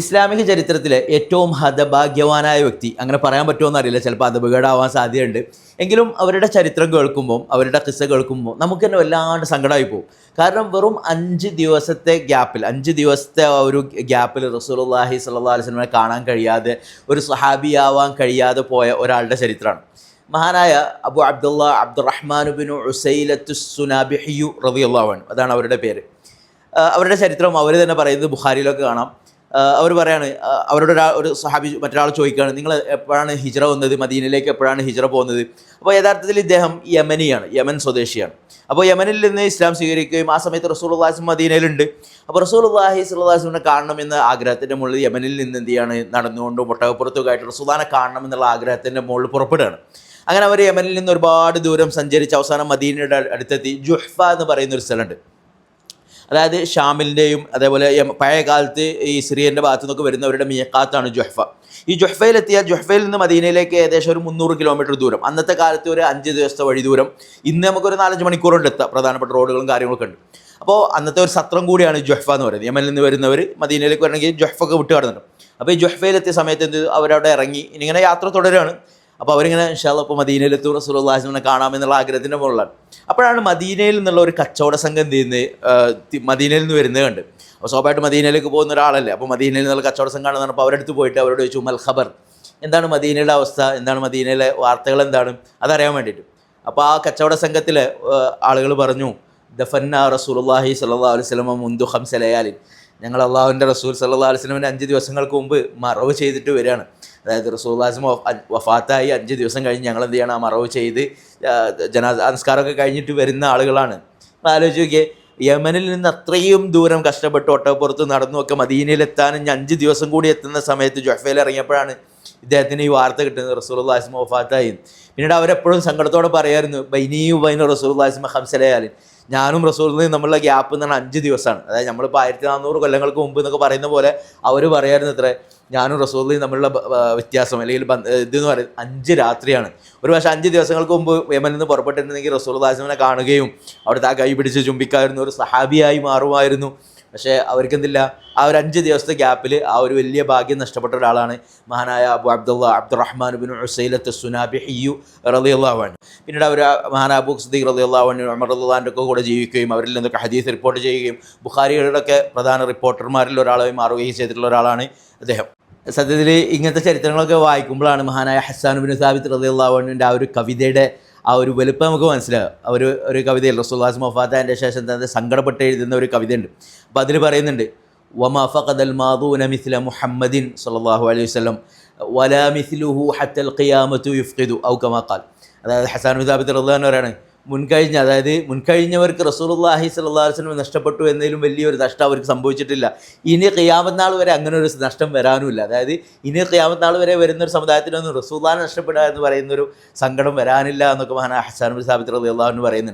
ഇസ്ലാമിക ചരിത്രത്തിലെ ഏറ്റവും ഹതഭാഗ്യവാനായ വ്യക്തി അങ്ങനെ പറയാൻ പറ്റുമോ അറിയില്ല ചിലപ്പോൾ ഹതപകേടാവാൻ സാധ്യതയുണ്ട്. എങ്കിലും അവരുടെ ചരിത്രം കേൾക്കുമ്പോൾ അവരുടെ കിസ്സ കേൾക്കുമ്പോൾ നമുക്ക് തന്നെ വല്ലാണ്ട് സങ്കടമായി പോകും. കാരണം വെറും അഞ്ച് ദിവസത്തെ ഗ്യാപ്പിൽ അഞ്ച് ദിവസത്തെ ഒരു ഗ്യാപ്പിൽ റസൂലുള്ളാഹി സ്വല്ലല്ലാഹി അലൈഹി വസല്ലമയെ കാണാൻ കഴിയാതെ ഒരു സഹാബിയാവാൻ കഴിയാതെ പോയ ഒരാളുടെ ചരിത്രമാണ്. മഹാനായ അബു അബ്ദുള്ള അബ്ദുറഹ്മാനുബിനു ഉസൈലത്തു സുനാബിഹിയു റബിയുള്ളവൻ അതാണ് അവരുടെ പേര്. അവരുടെ ചരിത്രം അവർ തന്നെ പറയുന്നത് ബുഖാരിയിലൊക്കെ കാണാം. അവർ പറയാണ് അവരോട് ഒരു സഹാബി മറ്റൊരാൾ ചോദിക്കുകയാണ് നിങ്ങൾ എപ്പോഴാണ് ഹിജറ വന്നത്? മദീനയിലേക്ക് എപ്പോഴാണ് ഹിജറ പോകുന്നത്? അപ്പോൾ യഥാർത്ഥത്തിൽ ഇദ്ദേഹം യമനിയാണ് യമൻ സ്വദേശിയാണ്. അപ്പോൾ യമനിൽ നിന്ന് ഇസ്ലാം സ്വീകരിക്കുകയും ആ സമയത്ത് റസൂൽ അള്ളാഹിസ് മദീനയിലുണ്ട്. അപ്പോൾ റസൂൽ അള്ളാഹി കാണണം എന്ന ആഗ്രഹത്തിന്റെ മുകളിൽ യമനിൽ നിന്ന് എന്ത് ചെയ്യാണ്? നടന്നുകൊണ്ട് ആയിട്ട് റസൂദാനെ കാണണം എന്നുള്ള ആഗ്രഹത്തിന്റെ മുകളിൽ പുറപ്പെടുകയാണ്. അങ്ങനെ അവർ യമനിൽ നിന്ന് ഒരുപാട് ദൂരം സഞ്ചരിച്ച് അവസാനം മദീനയുടെ അടുത്തെത്തി. ജുഹ്ഫ എന്ന് പറയുന്ന ഒരു സ്ഥലമുണ്ട്. അതായത് ഷാമിലിന്റെയും അതേപോലെ പഴയകാലത്ത് പഴയ കാലത്ത് ഈ സിറിയന്റെ ഭാഗത്തു നിന്നൊക്കെ വരുന്നവരുടെ മിയക്കാത്താണ് ജൊഹ്ഫ. ഈ ജൊഹ്ഫയിലെത്തിയ ജൊഹ്ഫയിൽ നിന്ന് മദീനയിലേക്ക് ഏകദേശം ഒരു മുന്നൂറ് കിലോമീറ്റർ ദൂരം. അന്നത്തെ കാലത്ത് ഒരു അഞ്ച് ദിവസത്തെ വഴി ദൂരം. ഇന്ന് നമുക്കൊരു നാലഞ്ച് മണിക്കൂർ കൊണ്ട് എത്താം. പ്രധാനപ്പെട്ട റോഡുകളും കാര്യങ്ങളൊക്കെ ഉണ്ട്. അപ്പോൾ അന്നത്തെ ഒരു സത്രം കൂടിയാണ് ജൊഹ്ഫ എന്ന് പറയുന്നത്. യമനിൽ നിന്ന് വരുന്നവർ മദീനയിലേക്ക് വരണമെങ്കിൽ ജൊഹ്ഫൊക്കെ വിട്ട് കടന്നിട്ടുണ്ട് അപ്പോൾ ഈ ജൊഹ്ഫയിലെത്തിയ സമയത്ത് എന്ത് അവരവിടെ ഇറങ്ങി. ഇങ്ങനെ യാത്ര തുടരുകയാണ്. അപ്പോൾ അവരിങ്ങനെ ഇപ്പോൾ മദീനയിലെത്തും റസൂലുള്ളാഹിനെ കാണാമെന്നുള്ള ആഗ്രഹത്തിന്റെ മുകളിലാണ്. അപ്പോഴാണ് മദീനയിൽ നിന്നുള്ള ഒരു കച്ചവട സംഘം ചെയ്യുന്നത്? മദീനയിൽ നിന്ന് വരുന്നത് കണ്ട്. അപ്പോൾ സ്വാഭാവികമായിട്ട് മദീനയിലേക്ക് പോകുന്ന ഒരാളല്ലേ? അപ്പോൾ മദീനയിൽ നിന്നുള്ള കച്ചവട സംഘം കാണുന്ന അപ്പോൾ അവരടുത്ത് പോയിട്ട് അവരോട് ചോദിച്ചു മൽ ഖബർ. എന്താണ് മദീനയുടെ അവസ്ഥ? എന്താണ് മദീനയിലെ വാർത്തകൾ എന്താണ്? അതറിയാൻ വേണ്ടിയിട്ട്. അപ്പോൾ ആ കച്ചവട സംഘത്തിലെ ആളുകൾ പറഞ്ഞു ദഫന്ന റസൂലുള്ളാഹി സല്ലാ അലൈഹി സ്വലമ മുന്തു ഹംസലയാലിൻ ഞങ്ങൾ അള്ളാഹുവിന്റെ റസൂൽ സല്ലാ അലൈഹി സ്വലമിന്റെ അഞ്ച് ദിവസങ്ങൾക്ക് മുമ്പ് മറവ് ചെയ്തിട്ട് വരികയാണ്. അതായത് റസൂല്ലാസിമ വഫാത്തായി അഞ്ച് ദിവസം കഴിഞ്ഞ് ഞങ്ങൾ എന്ത് ചെയ്യണം മറവ് ചെയ്ത് ആ, ജനാസ സംസ്കാരമൊക്കെ കഴിഞ്ഞിട്ട് വരുന്ന ആളുകളാണ്. ആലോചിച്ച് നോക്കിയേ യമനിൽ നിന്ന് അത്രയും ദൂരം കഷ്ടപ്പെട്ട് ഒട്ടപ്പുറത്ത് നടന്നു ഒക്കെ മദീനയിലെത്താൻ ഇനി അഞ്ച് ദിവസം കൂടി എത്തുന്ന സമയത്ത് ജൊഫയിൽ ഇറങ്ങിയപ്പോഴാണ് ഇദ്ദേഹത്തിന് ഈ വാർത്ത കിട്ടുന്നത് റസൂലുള്ളാഹിസ്മ വഫാത്തായി പിന്നീട് അവരെപ്പോഴും സങ്കടത്തോടെ പറയായിരുന്നു ബൈനിയു ബൈന റസൂലുള്ളാഹിസ്മ ഹംസലയാലിൻ ഞാനും റസൂലിനും നമ്മളുടെ ഗ്യാപ്പ് എന്ന് പറഞ്ഞാൽ അഞ്ച് ദിവസമാണ്. അതായത് നമ്മളിപ്പോൾ ആയിരത്തി നാനൂറ് കൊല്ലങ്ങൾക്ക് മുമ്പ് എന്നൊക്കെ പറയുന്ന പോലെ അവർ പറയായിരുന്നു ഇത്ര ഞാനും റസൂലിനും തമ്മിലുള്ള വ്യത്യാസം അല്ലെങ്കിൽ ഇതെന്ന് പറയുന്നത് അഞ്ച് രാത്രിയാണ്. ഒരു പക്ഷേ അഞ്ച് ദിവസങ്ങൾക്ക് മുമ്പ് യമനിൽ നിന്ന് പുറപ്പെട്ടിട്ടുണ്ടെങ്കിൽ റസൂൽ കാണുകയും അവിടുത്തെ ആ കൈ പിടിച്ച് ചുംബിക്കായിരുന്നു ഒരു സഹാബിയായി മാറുമായിരുന്നു. പക്ഷേ അവർക്കെന്തില്ല? ആ ഒരു അഞ്ച് ദിവസത്തെ ഗ്യാപ്പിൽ ആ ഒരു വലിയ ഭാഗ്യം നഷ്ടപ്പെട്ട ഒരാളാണ് മഹാനായ Abu Abdullah Abdurrahman bin Usailat Sunabi ഹിയു റലിയുള്ളവാണ് പിന്നീട് അവർ മഹാന അബു സദീഖ് റലിയുള്ളവാണ് ഉമർ റളിയല്ലാഹുവിന്റെ ഒക്കെ കൂടെ ജീവിക്കുകയും അവരിൽ നിന്നൊക്കെ ഹദീസ് റിപ്പോർട്ട് ചെയ്യുകയും ബുഖാരികളുടെ ഒക്കെ പ്രധാന റിപ്പോർട്ടർമാരിൽ ഒരാളായി മാറുകയും ചെയ്തിട്ടുള്ള ഒരാളാണ് അദ്ദേഹം. സത്യത്തിൽ ഇങ്ങനത്തെ ചരിത്രങ്ങളൊക്കെ വായിക്കുമ്പോഴാണ് മഹാനായ ഹസാൻ ബിൻ സാബിത്ത് റലിയുള്ളവാണിന്റെ ആ ഒരു കവിതയുടെ ആ ഒരു വലുപ്പം നമുക്ക് മനസ്സിലാകും. ഒരു ഒരു കവിതയിൽ റസൂല്ലാസ് മൊഫാത്താന്റെ ശേഷം തന്നെ സങ്കടപ്പെട്ട് എഴുതുന്ന ഒരു കവിതയുണ്ട്. അപ്പോൾ അതിൽ പറയുന്നുണ്ട് വമ ഫഖദൽ മാദൂന മിസ്ല മുഹമ്മദിൻ സല്ലാഹു അലൈഹി വസ്ലം വലാ മിസ്ലുഹു ഹത്തൽ ഖിയാമത്തു യുഫ്ഖിദു ഔ കമാ ഖാൽ. അതായത് ഹസാൻ ബിൻ സാബിത്ത് റളിയല്ലാഹു പറയാണ് മുൻകഴിഞ്ഞ അതായത് മുൻകഴിഞ്ഞവർക്ക് റസൂലുള്ളാഹി സ്വല്ലല്ലാഹു അലൈഹി വസല്ലം നഷ്ടപ്പെട്ടു എന്നതിലും വലിയൊരു നഷ്ടം അവർക്ക് സംഭവിച്ചിട്ടില്ല. ഇനി നാൾ വരെ അങ്ങനെ ഒരു നഷ്ടം വരാനുമില്ല. അതായത് ഇനി നാൾ വരെ വരുന്ന ഒരു സമുദായത്തിനൊന്നും റസൂല്ലാനെ നഷ്ടപ്പെടുക എന്ന് പറയുന്നൊരു സങ്കടം വരാനില്ല എന്നൊക്കെ മഹാന ഹസാൻ സാബിത്ത് റളിയല്ലാഹു അൻഹു പറയുന്നുണ്ട്.